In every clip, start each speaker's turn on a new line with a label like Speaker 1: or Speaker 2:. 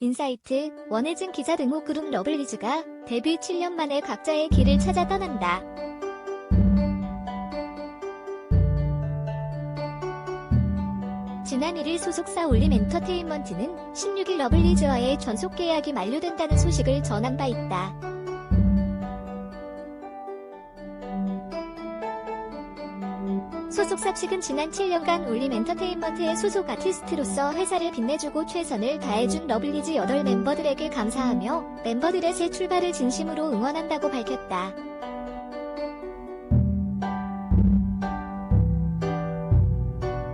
Speaker 1: 인사이트, 원혜진 기자 등호 그룹 러블리즈가 데뷔 7년 만에 각자의 길을 찾아 떠난다. 지난 1일 소속사 올림 엔터테인먼트는 16일 러블리즈와의 전속 계약이 만료된다는 소식을 전한 바 있다. 소속사 측은 지난 7년간 올림 엔터테인먼트의 소속 아티스트로서 회사를 빛내주고 최선을 다해준 러블리즈 8 멤버들에게 감사하며 멤버들의 새 출발을 진심으로 응원한다고 밝혔다.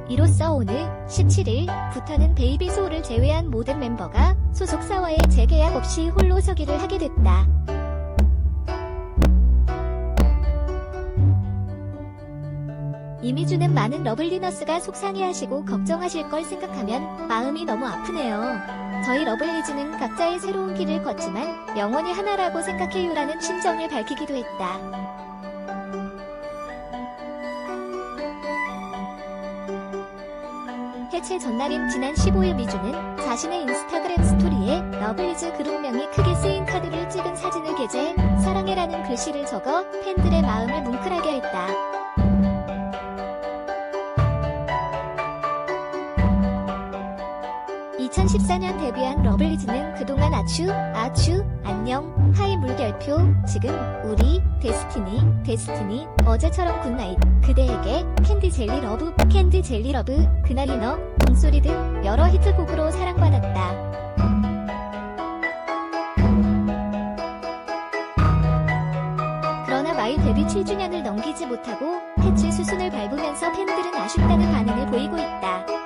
Speaker 1: 이로써 오늘 17일부터는 베이비 소울을 제외한 모든 멤버가 소속사와의 재계약 없이 홀로 서기를 하게 됐다. 이미주는 많은 러블리너스가 속상해하시고 걱정하실 걸 생각하면 마음이 너무 아프네요. 저희 러블리즈는 각자의 새로운 길을 걷지만 영원히 하나라고 생각해요라는 심정을 밝히기도 했다. 해체 전날인 지난 15일 미주는 자신의 인스타그램 스토리에 러블리즈 그룹명이 크게 쓰인 카드를 찍은 사진을 게재해 사랑해라는 글씨를 적어 팬들의 마음을 뭉클하게 했다. (2014년) 데뷔한 러블리즈는 그동안 아추 아추 안녕 하이 물결표 지금 우리 데스티니 데스티니 어제처럼 굿나잇 그대에게 캔디 젤리 러브 캔디 젤리 러브 그날이 너 종소리 등 여러 히트곡으로 사랑받았다. 그러나 마이 데뷔 7주년을 넘기지 못하고 패치 수순을 밟으면서 팬들은 아쉽다는 반응을 보이고 있다.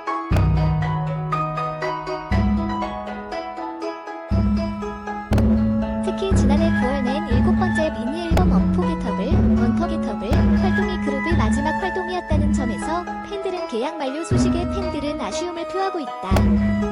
Speaker 1: 계약 만료 소식에 팬들은 아쉬움을 표하고 있다.